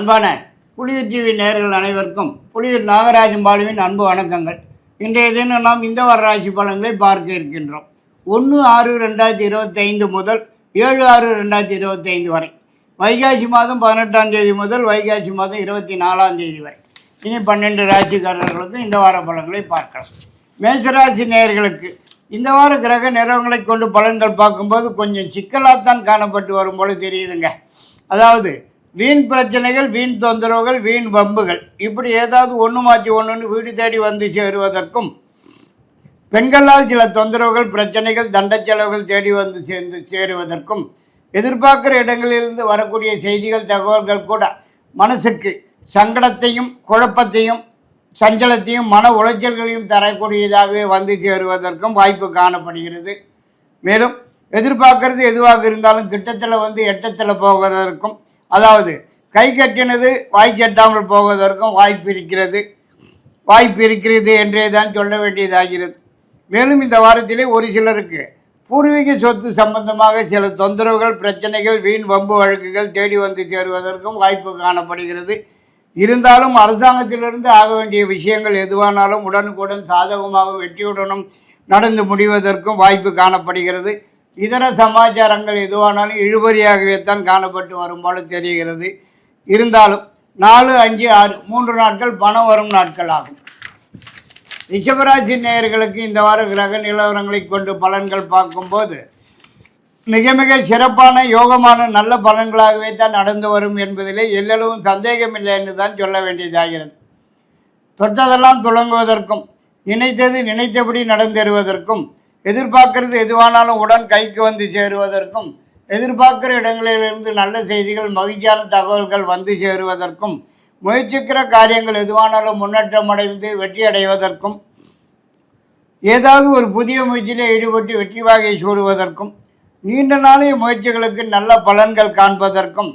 அன்பான புலியூர் ஜீவி நேயர்கள் அனைவருக்கும் புலியூர் நாகராஜன் பாலுவின் அன்பு வணக்கங்கள். இன்றைய தினம் நாம் இந்த வார ராசி பலன்களை பார்க்க இருக்கின்றோம். ஒன்று ஆறு ரெண்டாயிரத்தி இருபத்தைந்து முதல் ஏழு ஆறு ரெண்டாயிரத்தி இருபத்தைந்து வரை. வைகாசி மாதம் பதினெட்டாம் தேதி முதல் வைகாசி மாதம் இருபத்தி நாலாம் தேதி வரை. இனி பன்னெண்டு ராசிக்காரர்களுக்கு இந்த வார பலன்களை பார்க்கலாம். மேசராசி நேயர்களுக்கு இந்த வார கிரக நிறவங்களை கொண்டு பலன்கள் பார்க்கும்போது கொஞ்சம் சிக்கலாகத்தான் காணப்பட்டு வரும் போல தெரியுதுங்க. அதாவது வீண் பிரச்சனைகள் வீண் தொந்தரவுகள் வீண் வம்புகள். இப்படி ஏதாவது ஒன்று மாற்றி ஒன்றுன்னு வீடு தேடி வந்து சேருவதற்கும் பெண்களால் சில தொந்தரவுகள் பிரச்சனைகள் தண்ட செலவுகள் தேடி வந்து சேர்ந்து சேருவதற்கும் எதிர்பார்க்குற இடங்களிலிருந்து வரக்கூடிய செய்திகள் தகவல்கள் கூட மனசுக்கு சங்கடத்தையும் குழப்பத்தையும் சஞ்சலத்தையும் மன உளைச்சல்களையும் தரக்கூடியதாகவே வந்து சேருவதற்கும் வாய்ப்பு காணப்படுகிறது. மேலும் எதிர்பார்க்கறது எதுவாக இருந்தாலும் கிட்டத்தில் வந்து எட்டத்தில் போவதற்கும் அதாவது கை கட்டினது வாய் கட்டாமல் போவதற்கும் வாய்ப்பு இருக்கிறது. வாய்ப்பு இருக்கிறது என்றே தான் சொல்ல வேண்டியதாகிறது. மேலும் இந்த வாரத்திலே ஒரு சிலருக்கு பூர்வீக சொத்து சம்பந்தமாக சில தொந்தரவுகள் பிரச்சனைகள் வீண் வம்பு வழக்குகள் தேடி வந்து சேருவதற்கும் வாய்ப்பு காணப்படுகிறது. இருந்தாலும் அரசாங்கத்திலிருந்து ஆக வேண்டிய விஷயங்கள் எதுவானாலும் உடனுக்குடன் சாதகமாக வெற்றியுடனும் நடந்து முடிவதற்கும் வாய்ப்பு காணப்படுகிறது. இதர சமாச்சாரங்கள் எதுவானாலும் இழுபறியாகவே தான் காணப்பட்டு வரும் போல தெரிகிறது. இருந்தாலும் நாலு அஞ்சு ஆறு மூன்று நாட்கள் பணம் வரும் நாட்கள் ஆகும் ரிஷபராசி நேயர்களுக்கு இந்த வார கிரக நிலவரங்களை கொண்டு பலன்கள் பார்க்கும்போது மிக மிக சிறப்பான யோகமான நல்ல பலன்களாகவே தான் நடந்து வரும் என்பதிலே எல்லளவும் சந்தேகமில்லை என்று தான் சொல்ல வேண்டியதாகிறது. தொட்டதெல்லாம் துளங்குவதற்கும் நினைத்தது நினைத்தபடி நடந்தேறுவதற்கும் எதிர்பார்க்கறது எதுவானாலும் உடன் கைக்கு வந்து சேருவதற்கும் எதிர்பார்க்கிற இடங்களிலிருந்து நல்ல செய்திகள் மகிழ்ச்சியான தகவல்கள் வந்து சேருவதற்கும் முயற்சிக்கிற காரியங்கள் எதுவானாலும் முன்னேற்றம் அடைந்து வெற்றி அடைவதற்கும் ஏதாவது ஒரு புதிய முயற்சியிலே ஈடுபட்டு வெற்றி வாகை சூடுவதற்கும் நீண்ட நாளைய முயற்சிகளுக்கு நல்ல பலன்கள் காண்பதற்கும்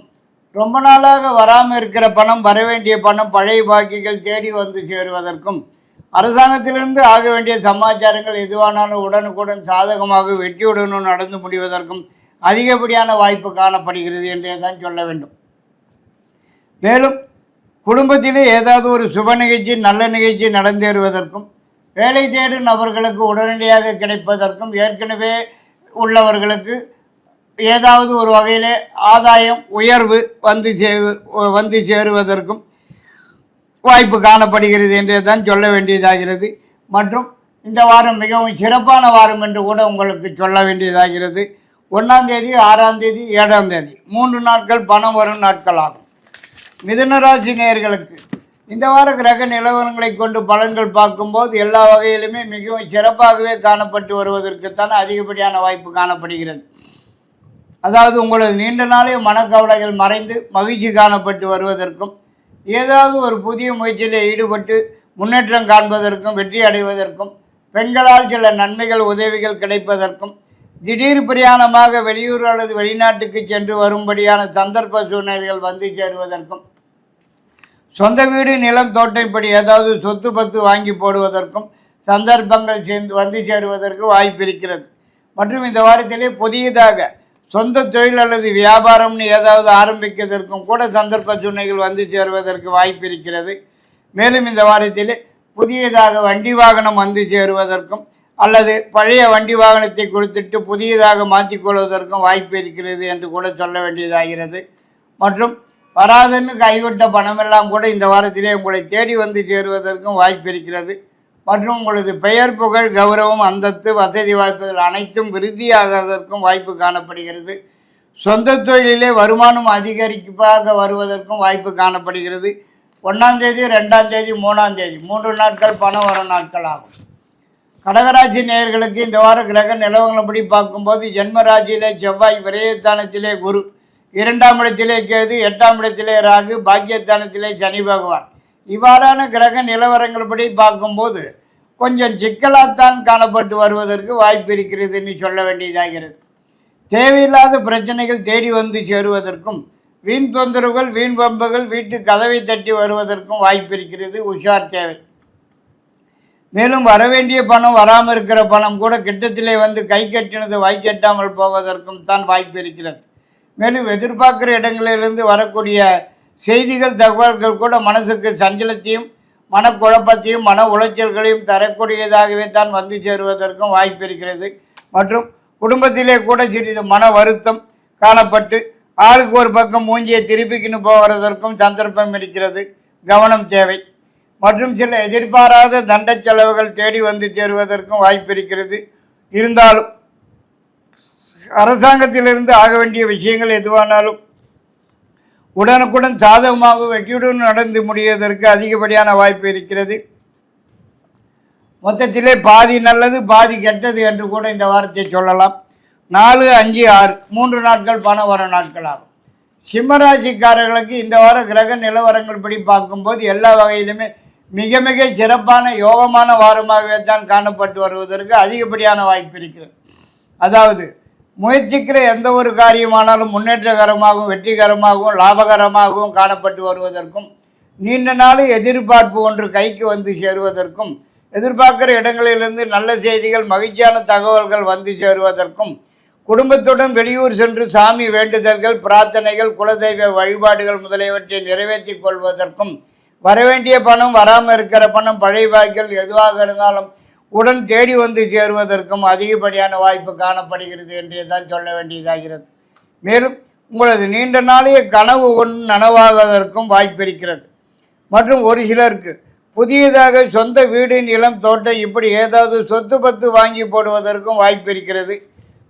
ரொம்ப நாளாக வராமல் இருக்கிற பணம் வர வேண்டிய பணம் பழைய பாக்கிகள் தேடி வந்து சேருவதற்கும் அரசாங்கத்திலிருந்து ஆக வேண்டிய சமாச்சாரங்கள் எதுவானாலும் உடனுக்குடன் சாதகமாக வெற்றியுடனும் நடந்து முடிவதற்கும் அதிகப்படியான வாய்ப்பு காணப்படுகிறது என்றே தான் சொல்ல வேண்டும். மேலும் குடும்பத்திலே ஏதாவது ஒரு சுப நிகழ்ச்சி நல்ல நிகழ்ச்சி நடந்தேறுவதற்கும் வேலை தேடும் நபர்களுக்கு உடனடியாக கிடைப்பதற்கும் ஏற்கனவே உள்ளவர்களுக்கு ஏதாவது ஒரு வகையிலே ஆதாயம் உயர்வு வந்து சே வந்து சேருவதற்கும் வாய்ப்பு காணப்படுகிறது என்றே தான் சொல்ல வேண்டியதாகிறது. மற்றும் இந்த வாரம் மிகவும் சிறப்பான வாரம் என்று கூட உங்களுக்கு சொல்ல வேண்டியதாகிறது. ஒன்றாம் தேதி ஆறாம் தேதி ஏழாம் தேதி. மூன்று நாட்கள் பணம் வரும் நாட்கள் ஆகும் மிதுனராசி நேர்களுக்கு இந்த வார கிரக நிலவரங்களை கொண்டு பலன்கள் பார்க்கும்போது எல்லா வகையிலுமே மிகவும் சிறப்பாகவே காணப்பட்டு வருவதற்குத்தான் அதிகப்படியான வாய்ப்பு காணப்படுகிறது. அதாவது உங்களது நீண்ட நாளே மனக்கவலைகள் மறைந்து மகிழ்ச்சி காணப்பட்டு வருவதற்கும் ஏதாவது ஒரு புதிய முயற்சியில் ஈடுபட்டு முன்னேற்றம் காண்பதற்கும் வெற்றி அடைவதற்கும் பெண்களால் சில நன்மைகள் உதவிகள் கிடைப்பதற்கும் திடீர் பிரயாணமாக வெளியூர் அல்லது வெளிநாட்டுக்கு சென்று வரும்படியான சந்தர்ப்ப சூழ்நிலைகள் வந்து சேருவதற்கும் சொந்த வீடு நிலம் தோட்டம் இப்படி ஏதாவது சொத்து பத்து வாங்கி போடுவதற்கும் சந்தர்ப்பங்கள் சேர்ந்து வந்து சேருவதற்கு வாய்ப்பு இருக்கிறது. மற்றும் இந்த வாரத்திலே புதியதாக சொந்த தொழில் அல்லது வியாபாரம்னு ஏதாவது ஆரம்பிக்கிறதற்கும் கூட சந்தர்ப்ப சூழ்நிலைகள் வந்து சேருவதற்கு வாய்ப்பு இருக்கிறது. மேலும் இந்த வாரத்தில் புதியதாக வண்டி வாகனம் வந்து சேருவதற்கும் அல்லது பழைய வண்டி வாகனத்தை கொடுத்துட்டு புதியதாக மாற்றிக்கொள்வதற்கும் வாய்ப்பு இருக்கிறது என்று கூட சொல்ல வேண்டியதாகிறது. மற்றும் வராதன்னு கைவிட்ட பணமெல்லாம் கூட இந்த வாரத்திலே உங்களை தேடி வந்து சேருவதற்கும் வாய்ப்பு இருக்கிறது. மற்றும் உங்களது பெயர் புகழ் கௌரவம் அந்தஸ்து வசதி வாய்ப்புகள் அனைத்தும் விருத்தியாகிறதற்கும் வாய்ப்பு காணப்படுகிறது. சொந்த தொழிலிலே வருமானம் அதிகரிப்பாக வருவதற்கும் வாய்ப்பு காணப்படுகிறது. ஒன்றாம் தேதி ரெண்டாம் தேதி மூணாம் தேதி மூன்று நாட்கள் பணம் வரும் நாட்கள் ஆகும். கடகராசி நேயர்களுக்கு இந்த வார கிரக நிலவரங்களப்படி பார்க்கும்போது ஜென்மராசியிலே செவ்வாய் விரயஸ்தானத்திலே குரு இரண்டாம் இடத்திலே கேது எட்டாம் இடத்திலே ராகு பாக்கியஸ்தானத்திலே சனி பகவான். இவ்வாறான கிரக நிலவரங்கள்படி பார்க்கும்போது கொஞ்சம் சிக்கலாகத்தான் காணப்பட்டு வருவதற்கு வாய்ப்பு இருக்கிறதுன்னு சொல்ல வேண்டியதாகிறது தேவையில்லாத பிரச்சனைகள் தேடி வந்து சேருவதற்கும் வீண் தொந்தரவுகள் வீண் பம்புகள் வீட்டு கதவை தட்டி வருவதற்கும் வாய்ப்பு இருக்கிறது உஷார் தேவை. மேலும் வரவேண்டிய பணம் வராமல் இருக்கிற பணம் கூட கிட்டத்திலே வந்து கை கட்டினது வாய் கட்டாமல் போவதற்கும் தான் வாய்ப்பு இருக்கிறது. மேலும் எதிர்பார்க்குற இடங்களிலிருந்து வரக்கூடிய செய்திகள் தகவல்கள் கூட மனசுக்கு சஞ்சலத்தையும் மனக்குழப்பத்தையும் மன உளைச்சல்களையும் தரக்கூடியதாகவே தான் வந்து சேருவதற்கும் வாய்ப்பு இருக்கிறது. மற்றும் குடும்பத்திலே கூட சிறிது மன வருத்தம் காணப்பட்டு ஆளுக்கு ஒரு பக்கம் மூஞ்சியை திருப்பிக்கின்னு போகிறதற்கும் சந்தர்ப்பம் இருக்கிறது. கவனம் தேவை. மற்றும் சில எதிர்பாராத தண்ட செலவுகள் தேடி வந்து சேருவதற்கும் வாய்ப்பு இருக்கிறது. இருந்தாலும் அரசாங்கத்திலிருந்து ஆக வேண்டிய விஷயங்கள் எதுவானாலும் உடனுக்குடன் சாதகமாக வெற்றியுடன் நடந்து முடிவதற்கு அதிகப்படியான வாய்ப்பு இருக்கிறது. மொத்தத்திலே பாதி நல்லது பாதி கெட்டது என்று கூட இந்த வாரத்தை சொல்லலாம். நாலு அஞ்சு ஆறு மூன்று நாட்கள் பணம் வர நாட்கள் ஆகும் சிம்மராசிக்காரர்களுக்கு இந்த வார கிரக நிலவரங்கள் படி பார்க்கும்போது எல்லா வகையிலுமே மிக மிக சிறப்பான யோகமான வாரமாகவே தான் காணப்பட்டு வருவதற்கு அதிகப்படியான வாய்ப்பு இருக்கிறது. அதாவது முயற்சிக்கிற எந்த ஒரு காரியமானாலும் முன்னேற்றகரமாகவும் வெற்றிகரமாகவும் லாபகரமாகவும் காணப்பட்டு வருவதற்கும் நீண்ட நாள் எதிர்பார்ப்பு ஒன்று கைக்கு வந்து சேருவதற்கும் எதிர்பார்க்கிற இடங்களிலிருந்து நல்ல செய்திகள் மகிழ்ச்சியான தகவல்கள் வந்து சேருவதற்கும் குடும்பத்துடன் வெளியூர் சென்று சாமி வேண்டுதல்கள் பிரார்த்தனைகள் குலதெய்வ வழிபாடுகள் முதலியவற்றை நிறைவேற்றிக் கொள்வதற்கும் வரவேண்டிய பணம் வராமல் இருக்கிற பணம் பழைய பாய்கள் எதுவாக இருந்தாலும் உடன் தேடி வந்து சேருவதற்கும் அதிகப்படியான வாய்ப்பு காணப்படுகிறது என்று தான் சொல்ல வேண்டியதாகிறது. மேலும் உங்களது நீண்ட நாளைய கனவு ஒன்று நனவாகுவதற்கும் வாய்ப்பு இருக்கிறது. மற்றும் ஒரு சிலருக்கு புதியதாக சொந்த வீடு நிலம் தோட்டம் இப்படி ஏதாவது சொத்து பத்து வாங்கி போடுவதற்கும் வாய்ப்பு இருக்கிறது.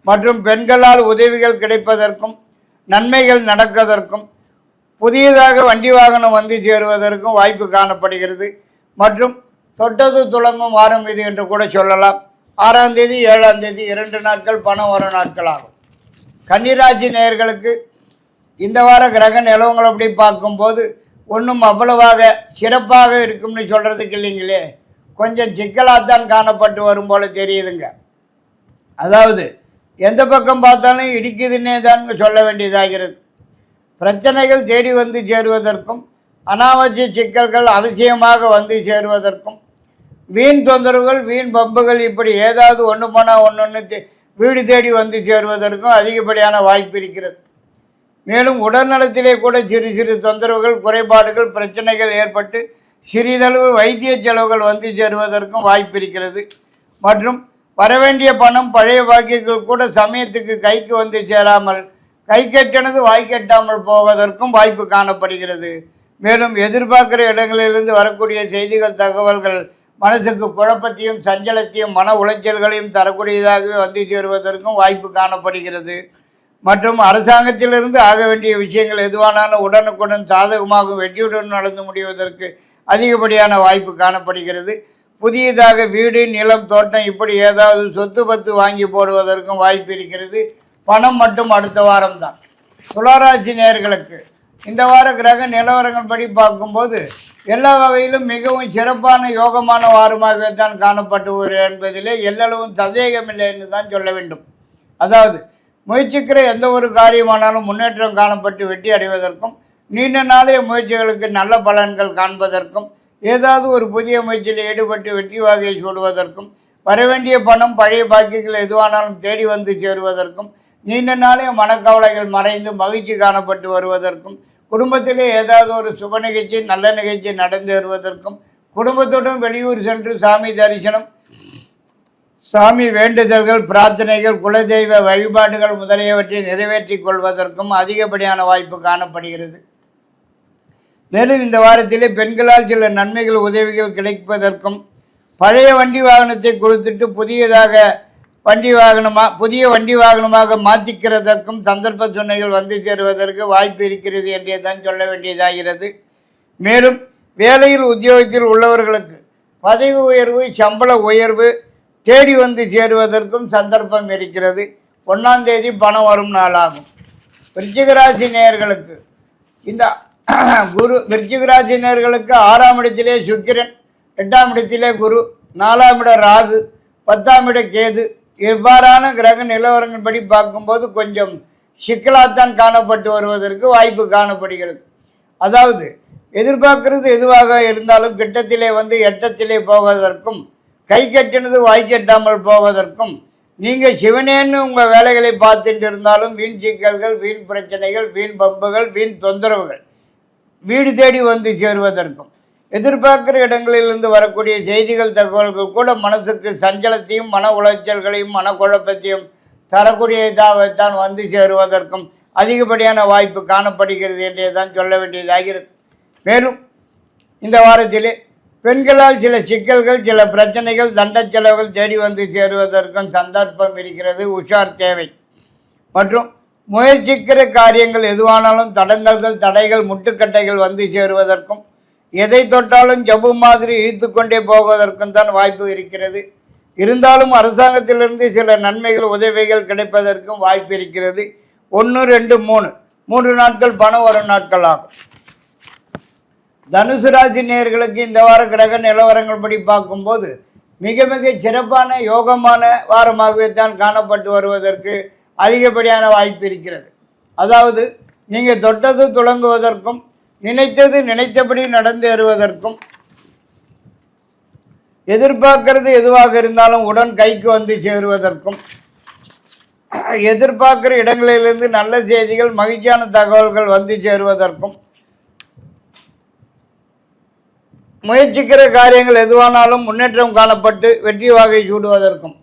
மற்றும் பெண்களால் உதவிகள் கிடைப்பதற்கும் நன்மைகள் நடக்கதற்கும் புதியதாக வண்டி வாகனம் வந்து சேருவதற்கும் வாய்ப்பு காணப்படுகிறது. மற்றும் தொட்டது துளங்கும் வாரம் இது என்று கூட சொல்லலாம். ஆறாம் தேதி ஏழாம் தேதி இரண்டு நாட்கள் பணம் வரும் நாட்கள் ஆகும் கன்னிராசி நேயர்களுக்கு இந்த வார கிரக நிலவங்களை அப்படி பார்க்கும்போது ஒன்றும் அவ்வளவாக சிறப்பாக இருக்கும்னு சொல்கிறதுக்கு இல்லைங்களே. கொஞ்சம் சிக்கலாகத்தான் காணப்பட்டு வரும் போல தெரியுதுங்க. அதாவது எந்த பக்கம் பார்த்தாலும் இடிக்குதுன்னே தான் சொல்ல வேண்டியதாகிறது. பிரச்சனைகள் தேடி வந்து சேருவதற்கும் அனாவசிய சிக்கல்கள் அவசியமாக வந்து சேருவதற்கும் வீண் தொந்தரவுகள் வீண் பம்புகள் இப்படி ஏதாவது ஒன்று போனால் ஒன்று ஒன்று வீடு தேடி வந்து சேருவதற்கும் அதிகப்படியான வாய்ப்பு இருக்கிறது. மேலும் உடல்நலத்திலே கூட சிறு சிறு தொந்தரவுகள் குறைபாடுகள் பிரச்சனைகள் ஏற்பட்டு சிறிதளவு வைத்திய செலவுகள் வந்து சேருவதற்கும் வாய்ப்பு இருக்கிறது. மற்றும் வரவேண்டிய பணம் பழைய பாக்கியங்கள் கூட சமயத்துக்கு கைக்கு வந்து சேராமல் கை கெட்டனது வாய் கெட்டாமல் போவதற்கும் வாய்ப்பு காணப்படுகிறது. மேலும் எதிர்பார்க்கிற இடங்களிலிருந்து வரக்கூடிய செய்திகள் தகவல்கள் மனசுக்கு குழப்பத்தையும் சஞ்சலத்தையும் மன உளைச்சல்களையும் தரக்கூடியதாகவே வந்து சேருவதற்கும் வாய்ப்பு காணப்படுகிறது. மற்றும் அரசாங்கத்திலிருந்து ஆக வேண்டிய விஷயங்கள் எதுவானாலும் உடனுக்குடன் சாதகமாகவும் வெற்றியுடன் நடந்து முடிவதற்கு அதிகப்படியான வாய்ப்பு காணப்படுகிறது. புதியதாக வீடு நிலம் தோட்டம் இப்படி ஏதாவது சொத்து பத்து வாங்கி போடுவதற்கும் வாய்ப்பு இருக்கிறது. பணம் மட்டும் அடுத்த வாரம் தான் துளாராசி நேயர்களுக்கு இந்த வார கிரக நிலவரங்கள் படி பார்க்கும்போது எல்லா வகையிலும் மிகவும் சிறப்பான யோகமான வாரமாகவே தான் காணப்பட்டு என்பதிலே எல்லளவும் சந்தேகமில்லை என்று தான் சொல்ல வேண்டும். அதாவது முயற்சிக்கிற எந்த ஒரு காரியமானாலும் முன்னேற்றம் காணப்பட்டு வெற்றி அடைவதற்கும் நீண்ட நாளைய முயற்சிகளுக்கு நல்ல பலன்கள் காண்பதற்கும் ஏதாவது ஒரு புதிய முயற்சியில் ஈடுபட்டு வெற்றி வாகையை சூடுவதற்கும் வரவேண்டிய பணம் பழைய பாக்கியங்கள் எதுவானாலும் தேடி வந்து சேருவதற்கும் நீண்ட நாளைய மனக்கவலைகள் மறைந்து மகிழ்ச்சி காணப்பட்டு வருவதற்கும் குடும்பத்திலே ஏதாவது ஒரு சுப நிகழ்ச்சி நல்ல நிகழ்ச்சி நடந்து வருவதற்கும் குடும்பத்துடன் வெளியூர் சென்று சாமி தரிசனம் சாமி வேண்டுதல்கள் பிரார்த்தனைகள் குலதெய்வ வழிபாடுகள் முதலியவற்றை நிறைவேற்றி கொள்வதற்கும் அதிகப்படியான வாய்ப்பு காணப்படுகிறது. மேலும் இந்த வாரத்திலே பெண்களால் சில நன்மைகள் உதவிகள் கிடைப்பதற்கும் பழைய வண்டி வாகனத்தை கொடுத்துட்டு புதியதாக வண்டி வாகனமாக புதிய வண்டி வாகனமாக மாற்றிக்கிறதற்கும் சந்தர்ப்ப சொன்னைகள் வந்து சேருவதற்கு வாய்ப்பு இருக்கிறது என்றே தான் சொல்ல வேண்டியதாகிறது. மேலும் வேலையில் உத்தியோகத்தில் உள்ளவர்களுக்கு பதவி உயர்வு சம்பள உயர்வு தேடி வந்து சேருவதற்கும் சந்தர்ப்பம் இருக்கிறது. ஒன்றாம் தேதி பணம் வரும் நாளாகும். விருச்சிகராசி நேயர்களுக்கு இந்த குரு விருச்சிகராசி நேயர்களுக்கு ஆறாம் இடத்திலே சுக்கிரன் எட்டாம் இடத்திலே குரு நாலாம் இட ராகு பத்தாம் இட கேது இவ்வாறான கிரக நிலவரங்கள் படி பார்க்கும்போது கொஞ்சம் சிக்கலாகத்தான் காணப்பட்டு வருவதற்கு வாய்ப்பு காணப்படுகிறது. அதாவது எதிர்பார்க்கிறது எதுவாக இருந்தாலும் கிட்டத்திலே வந்து எட்டத்திலே போவதற்கும் கை கட்டினது வாய் கட்டாமல் போவதற்கும் நீங்கள் சிவனேன்னு உங்கள் வேலைகளை பார்த்துட்டு இருந்தாலும் வீண் சிக்கல்கள் வீண் பிரச்சனைகள் வீண் பம்புகள் வீண் தொந்தரவுகள் வீடு தேடி வந்து சேருவதற்கும். எதிர்பார்க்கிற இடங்களிலிருந்து வரக்கூடிய செய்திகள் தகவல்கள் கூட மனசுக்கு சஞ்சலத்தையும் மன உளைச்சல்களையும் மனக்குழப்பத்தையும் தரக்கூடியதாகத்தான் வந்து சேருவதற்கும் அதிகப்படியான வாய்ப்பு காணப்படுகிறது என்றே தான் சொல்ல வேண்டியதாகிறது. மேலும் இந்த வாரத்திலே பெண்களால் சில சிக்கல்கள் சில பிரச்சனைகள் தண்ட செலவுகள் தேடி வந்து சேருவதற்கும் சந்தர்ப்பம் இருக்கிறது. உஷார் தேவை. மற்றும் முயற்சிக்கிற காரியங்கள் எதுவானாலும் தடங்கல்கள் தடைகள் முட்டுக்கட்டைகள் வந்து சேருவதற்கும் எதை தொட்டாலும் ஜவ்வு மாதிரி இழுத்து கொண்டே போவதற்கும் தான் வாய்ப்பு இருக்கிறது. இருந்தாலும் அரசாங்கத்திலிருந்து சில நன்மைகள் உதவிகள் கிடைப்பதற்கும் வாய்ப்பு இருக்கிறது. ஒன்று ரெண்டு மூணு. மூன்று நாட்கள் பணம் வரும் நாட்கள் ஆகும். தனுசு ராசி நேர்களுக்கு இந்த வார கிரக நிலவரங்கள் படி பார்க்கும்போது மிக மிக சிறப்பான யோகமான வாரமாகவே தான் காணப்பட்டு வருவதற்கு அதிகப்படியான வாய்ப்பு இருக்கிறது. அதாவது நீங்கள் தொட்டது துளங்குவதற்கும் நினைத்தது நினைத்தபடி நடந்தேறுவதற்கும் எதிர்பார்க்கறது எதுவாக இருந்தாலும் உடன் கைக்கு வந்து சேருவதற்கும் எதிர்பார்க்கிற இடங்களிலிருந்து நல்ல செய்திகள் மகிழ்ச்சியான தகவல்கள் வந்து சேருவதற்கும் முயற்சிக்கிற காரியங்கள் எதுவானாலும் முன்னேற்றம் காணப்பட்டு வெற்றி வாகை சூடுவதற்கும்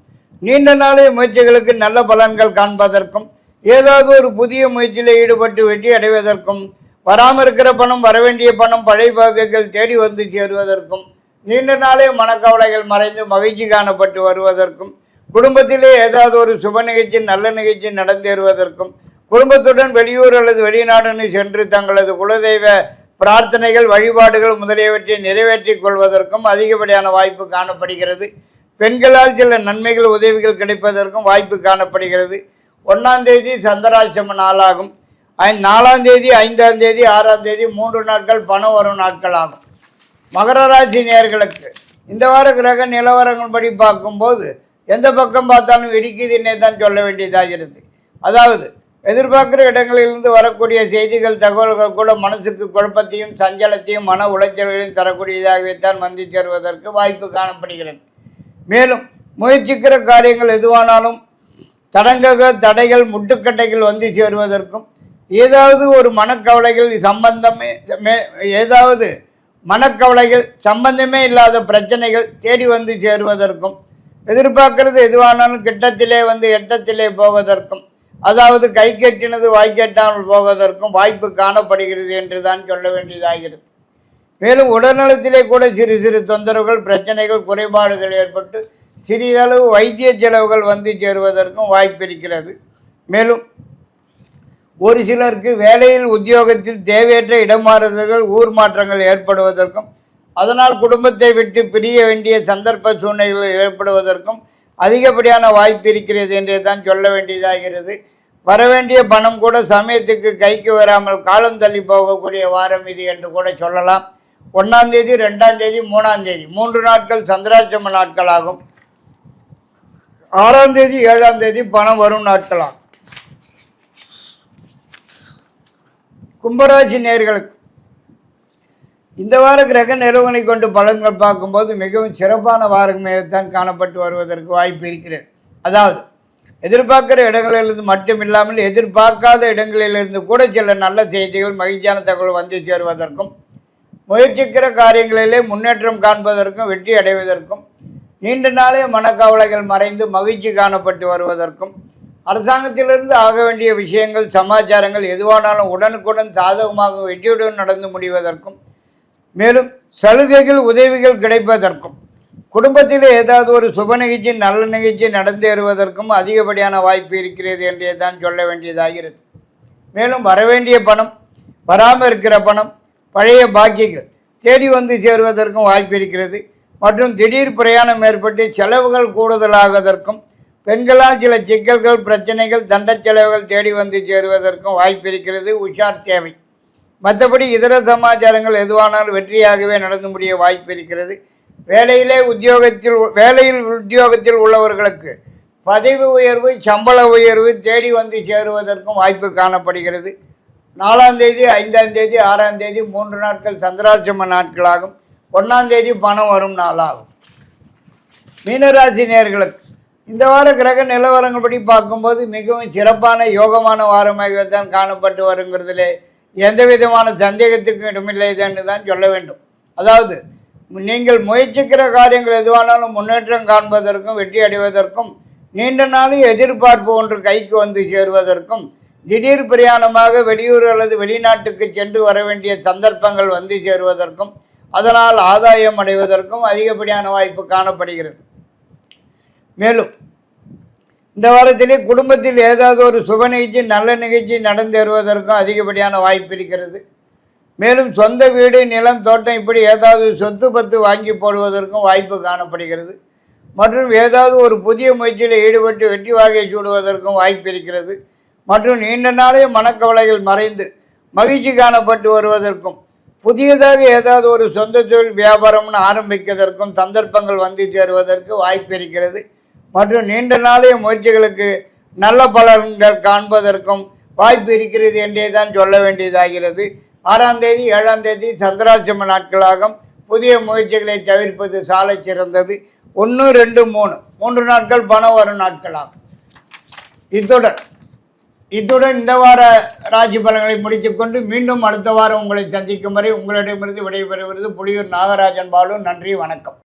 நீண்ட நாளைய முயற்சிகளுக்கு நல்ல பலன்கள் காண்பதற்கும் ஏதாவது ஒரு புதிய முயற்சியில் ஈடுபட்டு வெற்றி அடைவதற்கும் வராமல் இருக்கிற பணம் வரவேண்டிய பணம் பழைய வகைகள் தேடி வந்து சேருவதற்கும் நீண்ட நாளே மனக்கவலைகள் மறைந்து மகிழ்ச்சி காணப்பட்டு வருவதற்கும் குடும்பத்திலே ஏதாவது ஒரு சுப நிகழ்ச்சி நல்ல நிகழ்ச்சி நடந்தேறுவதற்கும் குடும்பத்துடன் வெளியூர் அல்லது வெளிநாடுன்னு சென்று தங்களது குலதெய்வ பிரார்த்தனைகள் வழிபாடுகள் முதலியவற்றை நிறைவேற்றிக் கொள்வதற்கும் அதிகப்படியான வாய்ப்பு காணப்படுகிறது. பெண்களால் சில நன்மைகள் உதவிகள் கிடைப்பதற்கும் வாய்ப்பு காணப்படுகிறது. ஒன்றாம் தேதி சந்திராட்சம நாளாகும். நாலாம் தேதி ஐந்தாம் தேதி ஆறாம் தேதி மூன்று நாட்கள் பணம் வரும் நாட்கள் ஆகும். மகர ராசி நேயர்களுக்கு இந்த வார கிரக நிலவரங்கள் படி பார்க்கும்போது எந்த பக்கம் பார்த்தாலும் இடிக்குதுன்னே தான் சொல்ல வேண்டியதாகிறது அதாவது எதிர்பார்க்கிற இடங்களிலிருந்து வரக்கூடிய செய்திகள் தகவல்கள் கூட மனசுக்கு குழப்பத்தையும் சஞ்சலத்தையும் மன உளைச்சல்களையும் தரக்கூடியதாகவே தான் வந்து சேருவதற்கு வாய்ப்பு காணப்படுகிறது. மேலும் முயற்சிக்கிற காரியங்கள் எதுவானாலும் தடங்கல்கள் தடைகள் முட்டுக்கட்டைகள் வந்து சேருவதற்கும் ஏதாவது ஒரு மனக்கவலைகள் சம்பந்தமே ஏதாவது மனக்கவலைகள் சம்பந்தமே இல்லாத பிரச்சனைகள் தேடி வந்து சேருவதற்கும் எதிர்பார்க்கறது எதுவானாலும் கிட்டத்திலே வந்து எட்டத்திலே போவதற்கும் அதாவது கை கட்டினது வாய்க்கட்டாமல் போவதற்கும் வாய்ப்பு காணப்படுகிறது என்று தான் சொல்ல வேண்டியதாகிறது. மேலும் உடல்நலத்திலே கூட சிறு சிறு தொந்தரவுகள் பிரச்சனைகள் குறைபாடுகள் ஏற்பட்டு சிறிதளவு வைத்திய செலவுகள் வந்து சேருவதற்கும் வாய்ப்பு இருக்கிறது. மேலும் ஒரு சிலருக்கு வேலையில் உத்தியோகத்தில் தேவையற்ற இடமாறுதல்கள் ஊர் மாற்றங்கள் ஏற்படுவதற்கும் அதனால் குடும்பத்தை விட்டு பிரிய வேண்டிய சந்தர்ப்ப சூழ்நிலைகள் ஏற்படுவதற்கும் அதிகப்படியான வாய்ப்பு இருக்கிறது என்றே தான் சொல்ல வேண்டியதாகிறது. வரவேண்டிய பணம் கூட சமயத்துக்கு கைக்கு வராமல் காலம் தள்ளி போகக்கூடிய வாரம் இது என்று கூட சொல்லலாம். ஒன்றாம் தேதி ரெண்டாம் தேதி மூணாம் தேதி. மூன்று நாட்கள் சந்திராட்சம நாட்களாகும். ஆறாம் தேதி ஏழாம் தேதி பணம் வரும் நாட்களாகும். கும்பராசி நேர்களுக்கு. இந்த வார கிரக நிறுவனை கொண்டு பலன்கள் பார்க்கும்போது மிகவும் சிறப்பான வாரமே தான் காணப்பட்டு வருவதற்கு வாய்ப்பு இருக்கிறது. அதாவது எதிர்பார்க்கிற இடங்களிலிருந்து மட்டும் இல்லாமல் எதிர்பார்க்காத இடங்களிலிருந்து கூட சில நல்ல செய்திகள் மகிழ்ச்சியான தகவல் வந்து சேருவதற்கும் முயற்சிக்கிற காரியங்களிலே முன்னேற்றம் காண்பதற்கும் வெற்றி அடைவதற்கும் நீண்ட நாளே மனக்கவலைகள் மறைந்து மகிழ்ச்சி காணப்பட்டு வருவதற்கும் அரசாங்கத்திலிருந்து ஆக வேண்டிய விஷயங்கள் சமாச்சாரங்கள் எதுவானாலும் உடனுக்குடன் சாதகமாக வெற்றியுடன் நடந்து முடிவதற்கும் மேலும் சலுகைகள் உதவிகள் கிடைப்பதற்கும் குடும்பத்தில் ஏதாவது ஒரு சுப நிகழ்ச்சி நல்ல நிகழ்ச்சி நடந்தேறுவதற்கும் அதிகப்படியான வாய்ப்பு இருக்கிறது என்றே தான் சொல்ல வேண்டியதாகிறது. மேலும் வரவேண்டிய பணம் வராமல் இருக்கிற பணம் பழைய பாக்கியங்கள் தேடி வந்து சேருவதற்கும் வாய்ப்பு இருக்கிறது. மற்றும் திடீர் பிரயாணம் ஏற்பட்டு செலவுகள் கூடுதலாகதற்கும் பெண்களால் சில சிக்கல்கள் பிரச்சனைகள் தண்ட செலவுகள் தேடி வந்து சேருவதற்கும் வாய்ப்பு இருக்கிறது உஷார் தேவை. மற்றபடி இதர சமாச்சாரங்கள் எதுவானாலும் வெற்றியாகவே நடந்து முடிய வாய்ப்பு இருக்கிறது வேலையிலே உத்தியோகத்தில் வேலையில் உத்தியோகத்தில் உள்ளவர்களுக்கு பதவி உயர்வு சம்பள உயர்வு தேடி வந்து சேருவதற்கும் வாய்ப்பு காணப்படுகிறது. நாலாம் தேதி ஐந்தாம் தேதி ஆறாம் தேதி மூன்று நாட்கள் சந்திராட்சம நாட்களாகும். ஒன்றாம் தேதி பணம் வரும் நாளாகும். மீனராசி நேர்களுக்கு இந்த வார கிரக நிலவரங்கள்படி பார்க்கும்போது மிகவும் சிறப்பான யோகமான வாரமாகவே தான் காணப்பட்டு வருங்கிறதுலே எந்த விதமான சந்தேகத்துக்கும் இடமில்லை என்று தான் சொல்ல வேண்டும். அதாவது நீங்கள் முயற்சிக்கிற காரியங்கள் எதுவானாலும் முன்னேற்றம் காண்பதற்கும் வெற்றி அடைவதற்கும் நீண்ட நாளும் எதிர்பார்ப்பு ஒன்று கைக்கு வந்து சேருவதற்கும் திடீர் பிரயாணமாக வெளியூர் அல்லது வெளிநாட்டுக்கு சென்று வர வேண்டிய சந்தர்ப்பங்கள் வந்து சேருவதற்கும் அதனால் ஆதாயம் அடைவதற்கும் அதிகப்படியான வாய்ப்பு காணப்படுகிறது. மேலும் இந்த வாரத்திலே குடும்பத்தில் ஏதாவது ஒரு சுப நிகழ்ச்சி நல்ல நிகழ்ச்சி நடந்தேறுவதற்கும் அதிகப்படியான வாய்ப்பு இருக்கிறது. மேலும் சொந்த வீடு நிலம் தோட்டம் இப்படி ஏதாவது சொத்து பத்து வாங்கி போடுவதற்கும் வாய்ப்பு காணப்படுகிறது. மற்றும் ஏதாவது ஒரு புதிய முயற்சியில் ஈடுபட்டு வெற்றி வாகை சூடுவதற்கும் வாய்ப்பு இருக்கிறது. மற்றும் நீண்ட நாளே மனக்கவலைகள் மறைந்து மகிழ்ச்சி காணப்பட்டு வருவதற்கும் புதியதாக ஏதாவது ஒரு சொந்த தொழில் வியாபாரம்னு ஆரம்பிக்கிறதற்கும் சந்தர்ப்பங்கள் வந்து சேருவதற்கு வாய்ப்பு இருக்கிறது. மற்றும் நீண்ட நாளைய முயற்சிகளுக்கு நல்ல பலன்கள் காண்பதற்கும் வாய்ப்பு இருக்கிறது என்றே தான் சொல்ல வேண்டியதாகிறது. ஆறாம் தேதி ஏழாம் தேதி சந்திராட்சம நாட்களாகும். புதிய முயற்சிகளை தவிர்ப்பது சாலை சிறந்தது. ஒன்று ரெண்டு மூணு. மூன்று நாட்கள் பணம் வரும் நாட்களாகும். இத்துடன் இத்துடன் இந்த வார ராஜி பலன்களை முடித்துக்கொண்டு மீண்டும் அடுத்த வாரம் உங்களை சந்திக்கும் வரை உங்களிடமிருந்து விடைபெறுவது புலியூர் நாகராஜன் பாலு. நன்றி வணக்கம்.